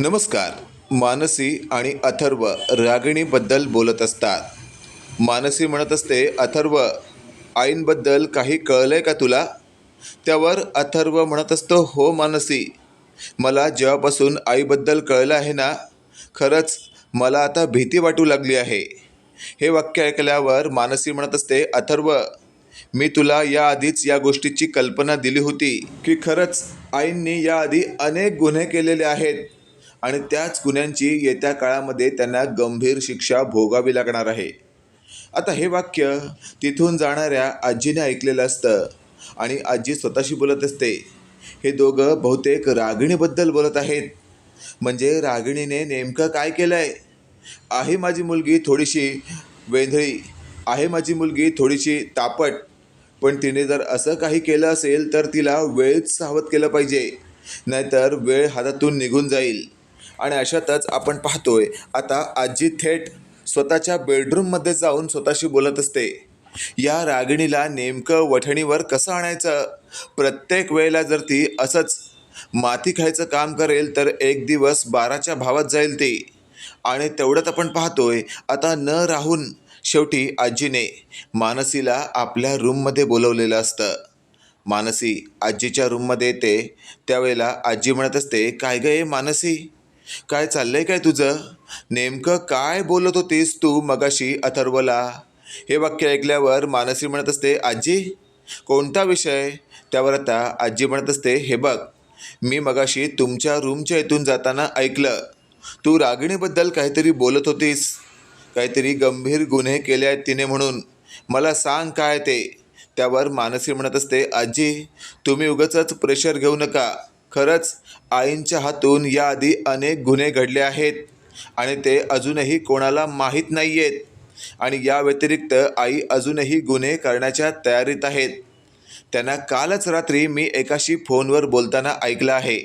नमस्कार. मानसी आणि अथर्व रागिणीबद्दल बोलत असतात. मानसी म्हणत असते अथर्व आईंबद्दल काही कळलं आहे का तुला? त्यावर अथर्व म्हणत असतो हो मानसी मला जेव्हापासून आईबद्दल कळलं आहे ना खरंच मला आता भीती वाटू लागली आहे. हे वाक्य ऐकल्यावर मानसी म्हणत असते अथर्व मी तुला याआधीच या गोष्टीची कल्पना दिली होती की खरंच आईंनी याआधी अनेक गुन्हे केलेले आहेत. आणि त्याच गुन्ह्यांची येत्या काळामध्ये त्यांना गंभीर शिक्षा भोगावी लागणार आहे. आता हे वाक्य तिथून जाणाऱ्या आजीने ऐकलेलं असतं आणि आजी स्वतःशी बोलत असते. हे दोघं बहुतेक रागिणीबद्दल बोलत आहेत. म्हणजे रागिणीने नेमकं काय केलं आहे आहे माझी मुलगी थोडीशी वेंधळी आहे माझी मुलगी थोडीशी तापट पण तिने जर असं काही केलं असेल तर तिला वेळच सावध केलं पाहिजे नाहीतर वेळ हातातून निघून जाईल. आणि अशातच आपण पाहतोय आता आजी थेट स्वतःच्या बेडरूममध्ये जाऊन स्वतःशी बोलत असते. या रागिणीला नेमकं वठणीवर कसं आणायचं? प्रत्येक वेळेला जर ती असंच माती खायचं काम करेल तर एक दिवस बाराच्या भावात जाईल ती. आणि तेवढ्यात आपण पाहतोय आता न राहून शेवटी आजीने मानसीला आपल्या रूममध्ये बोलवलेलं असतं. मानसी आजीच्या रूममध्ये येते त्यावेळेला आजी म्हणत असते काय गं मानसी? काय चाललंय काय तुझं? नेमकं काय बोलत होतीस तू मगाशी अथर्वला? हे वाक्य ऐकल्यावर मानसी म्हणत असते आजी कोणता विषय? त्यावर आता आजी म्हणत असते हे बघ मी मगाशी तुमच्या रूमच्या इथून जाताना ऐकलं. तू रागिणीबद्दल काहीतरी बोलत होतीस. काहीतरी गंभीर गुन्हे केले आहेत तिने म्हणून. मला सांग काय ते? त्यावर मानसी म्हणत असते आजी तुम्ही उगाचच प्रेशर घेऊ नका. खरंच आईंच्या हातून याआधी अनेक गुन्हे घडले आहेत आणि ते अजूनही कोणाला माहीत नाही आहेत आणि या व्यतिरिक्त आई अजूनही गुन्हे करण्याच्या तयारीत आहेत. त्यांना कालच रात्री मी एकाशी फोनवर बोलताना ऐकलं आहे.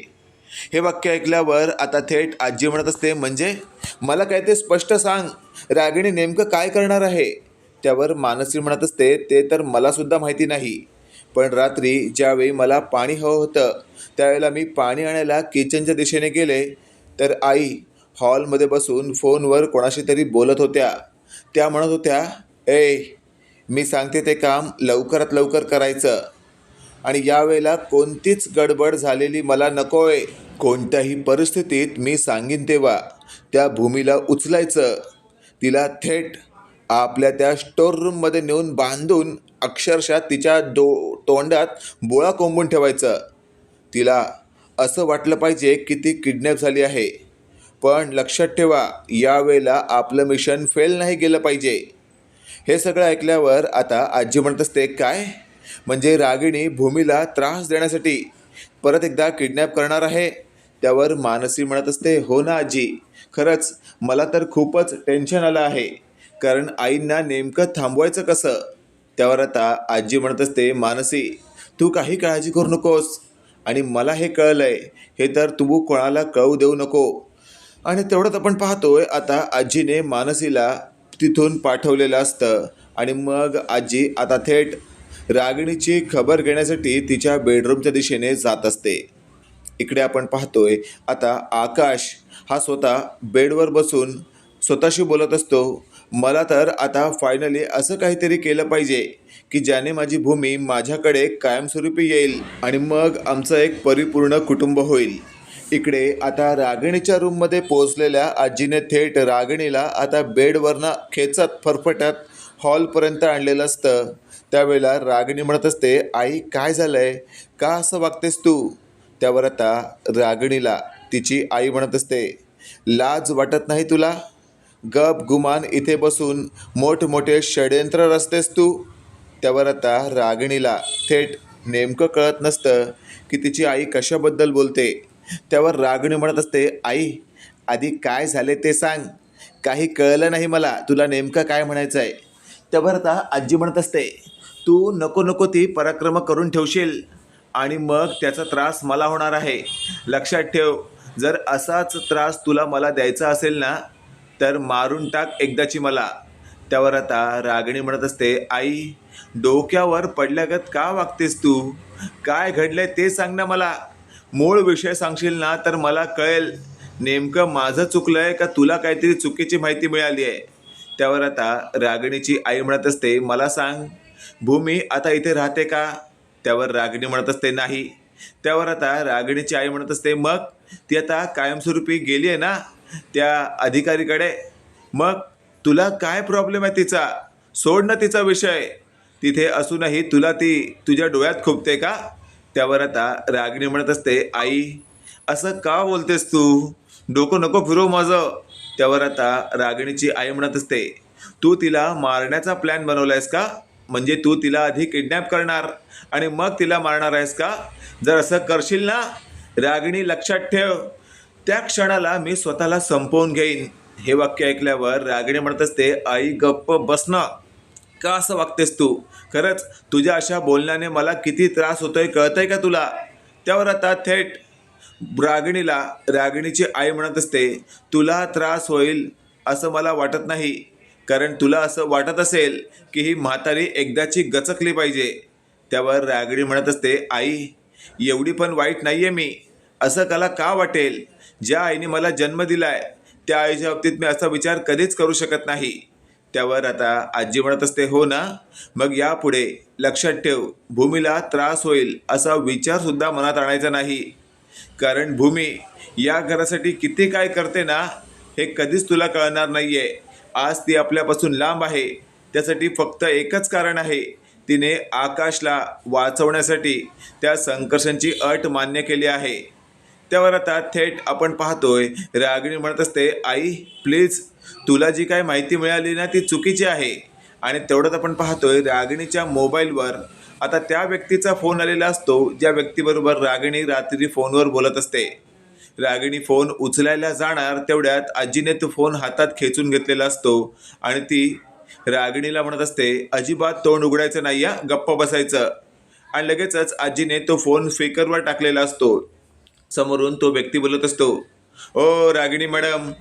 हे वाक्य ऐकल्यावर आता थेट आजी म्हणत असते म्हणजे? मला काय ते स्पष्ट सांग. रागिणी नेमकं काय करणार आहे? त्यावर मानसी म्हणत असते ते तर मलासुद्धा माहिती नाही. पण रात्री ज्यावेळी मला पाणी हवं होतं त्यावेळेला मी पाणी आणायला किचनच्या दिशेने गेले. तर आई हॉलमध्ये बसून फोनवर कोणाशी तरी बोलत होत्या. त्या म्हणत होत्या ए मी सांगते ते काम लवकरात लवकर करायचं. आणि यावेळेला कोणतीच गडबड झालेली मला नको आहे कोणत्याही परिस्थितीत मी सांगीन तेव्हा त्या भूमीला उचलायचं. तिला थेट आपल्या त्या स्टोर रूममध्ये नेऊन बांधून अक्षरशः तिच्या दो तोंडात बोळा कोंबून ठेवायचं. तिला असं वाटलं पाहिजे की ती किडनॅप झाली आहे. पण लक्षात ठेवा यावेळेला आपलं मिशन फेल नाही गेलं पाहिजे. हे सगळं ऐकल्यावर आता आजी म्हणत असते काय? म्हणजे रागिणी भूमीला त्रास देण्यासाठी परत एकदा किडनॅप करणार आहे? त्यावर मानसी म्हणत असते हो ना आजी. खरंच मला तर खूपच टेन्शन आलं आहे. कारण आईंना नेमकं थांबवायचं कसं? त्यावर आता आजी म्हणत असते मानसी तू काही काळजी करू नकोस. आणि मला हे कळलं आहे हे तर तू कोणाला कळू देऊ नको. आणि तेवढंच आपण पाहतोय आता आजीने मानसीला तिथून पाठवलेलं असतं. आणि मग आजी आता थेट रागिणीची खबर घेण्यासाठी तिच्या बेडरूमच्या दिशेने जात असते. इकडे आपण पाहतोय आता आकाश हा स्वतः बेडवर बसून स्वतःशी बोलत असतो. मला तर आता फायनली असं काहीतरी केलं पाहिजे की ज्याने माझी भूमी माझ्याकडे कायमस्वरूपी येईल आणि मग आमचं एक परिपूर्ण कुटुंब होईल. इकडे आता रागिणीच्या रूममध्ये पोहोचलेल्या आजीने थेट रागिणीला आता बेडवरनं खेचत फरफटत हॉलपर्यंत आणलेलं असतं. त्यावेळेला रागिणी म्हणत असते आई काय झालं आहे का असं वागतेस तू? त्यावर आता रागिणीला तिची आई म्हणत असते लाज वाटत नाही तुला? गप गुमान इथे बसून मोठमोठे षडयंत्र रचतेस तू. त्यावर आता रागिणीला थेट नेमकं कळत नसतं की तिची आई कशाबद्दल बोलते. त्यावर रागिणी म्हणत असते आई आधी काय झाले ते सांग. काही कळलं नाही मला तुला नेमकं काय म्हणायचं आहे त्यावर आता आजी म्हणत असते तू नको नको ती पराक्रम करून ठेवशील आणि मग त्याचा त्रास मला होणार आहे. लक्षात ठेव जर असाच त्रास तुला मला द्यायचा असेल ना तर मारून टाक एकदाची मला. त्यावर आता रागिणी म्हणत असते आई डोक्यावर पडल्यागत का वागतेस तू? काय घडलंय ते सांग ना मला. मूळ विषय सांगशील ना तर मला कळेल. नेमकं माझं चुकलं आहे का तुला काहीतरी चुकीची माहिती मिळाली आहे? त्यावर आता रागिणीची आई म्हणत असते मला सांग भूमी आता इथे राहते का? त्यावर रागिणी म्हणत असते नाही. त्यावर आता रागिणीची आई म्हणत असते मग ती आता कायमस्वरूपी गेली आहे ना? त्या अधिकारीकडे मग तुला काय प्रॉब्लेम आहे तिचा? सोड ना तिचा विषय. तिथे असूनही तुला ती तुझ्या डोळ्यात खुपते का? त्यावर आता रागिणी म्हणत असते आई असं का बोलतेस तू? डोकं नको फिरव माझं. त्यावर आता रागिणीची आई म्हणत असते तू तिला मारण्याचा प्लॅन बनवलायस का? म्हणजे तू तिला आधी किडनॅप करणार आणि मग तिला मारणार आहेस का? जर असं करशील ना रागिणी लक्षात ठेव. त्या क्षणाला मी स्वतःला संपवून घेईन. हे वाक्य ऐकल्यावर रागिणी म्हणत असते आई गप्प बसणं का असं वागतेस तू? खरंच तुझ्या अशा बोलण्याने मला किती त्रास होतोय कळतंय का तुला? त्यावर आता थेट रागिणीला रागिणीची आई म्हणत असते तुला त्रास होईल असं मला वाटत नाही. कारण तुला असं वाटत असेल की ही म्हातारी एकदाची गचकली पाहिजे. त्यावर रागिणी म्हणत असते आई एवढी पण वाईट नाही आहे मी. असं कला का वाटेल? ज्या आईने मला जन्म दिलाय त्या आईच्या बाबतीत मी असा विचार कधीच करू शकत नाही. त्यावर आता आजी म्हणत असते हो ना मग यापुढे लक्षात ठेव भूमीला त्रास होईल असा विचारसुद्धा मनात आणायचा नाही. कारण भूमी या घरासाठी किती काय करते ना हे कधीच तुला कळणार नाही आहे आज ती आपल्यापासून लांब आहे. त्यासाठी फक्त एकच कारण आहे. तिने आकाशला वाचवण्यासाठी त्या संकर्षांची अट मान्य केली आहे. त्यावर आता थेट आपण पाहतोय. रागिणी म्हणत असते आई प्लीज तुला जी काय माहिती मिळाली ना ती चुकीची आहे. आणि तेवढंच आपण पाहतोय रागिणीच्या मोबाईलवर आता त्या व्यक्तीचा फोन आलेला असतो ज्या व्यक्तीबरोबर रागिणी रात्री फोनवर बोलत असते. रागिणी फोन उचलायला जाणार तेवढ्यात आजीने तो फोन हातात खेचून घेतलेला असतो. आणि ती रागिणीला म्हणत असते अजिबात तोंड उघडायचं नाही या गप्प बसायचं. आणि लगेचच आजीने तो फोन स्पीकरवर टाकलेला असतो. समोरून तो व्यक्ती बोलत असतो ओ रागिणी मॅडम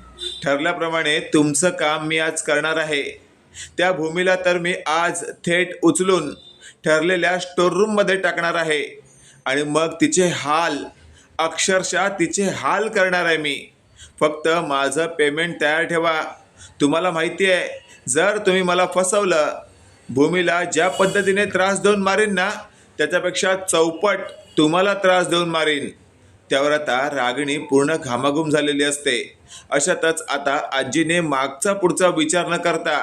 ठरल्याप्रमाणे तुमचं काम मी आज करणार आहे. त्या भूमीला तर मी आज थेट उचलून ठरलेल्या स्टोररूममध्ये टाकणार आहे आणि मग तिचे हाल अक्षरशः तिचे हाल करणार आहे मी. फक्त माझं पेमेंट तयार ठेवा. तुम्हाला माहिती आहे जर तुम्ही मला फसवलं भूमीला ज्या पद्धतीने त्रास देऊन मारीन ना त्याच्यापेक्षा चौपट तुम्हाला त्रास देऊन मारीन. त्यावर आता रागिणी पूर्ण घामाघूम झालेली असते. अशातच आता आजीने मागचा पुढचा विचार न करता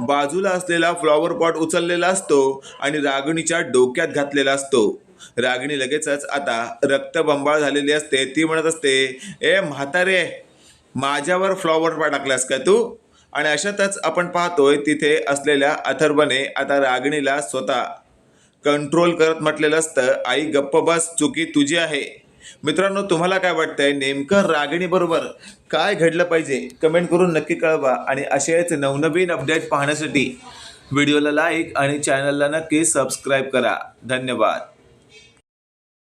बाजूला असलेला फ्लॉवर पॉट उचललेला असतो आणि रागिणीच्या डोक्यात घातलेला असतो. रागिणी लगेचच आता रक्तबंबाळ झालेली असते. ती म्हणत असते ए म्हातारे माझ्यावर फ्लॉवर पॉट टाकलास का तू? आणि अशातच आपण पाहतोय तिथे असलेल्या अथर्वने आता रागिणीला स्वतः कंट्रोल करत म्हटलेलं असतं आई गप्प बस चुकी तुझी आहे. मित्रांनो तुम्हाला काय वाटतंय? नेमकं रागिणी बरोबर काय घडलं पाहिजे? कमेंट करून नक्की कळवा आणि असेच नवनवीन अपडेट पाहण्यासाठी व्हिडिओला लाईक आणि चॅनलला नक्की सबस्क्राईब करा. धन्यवाद.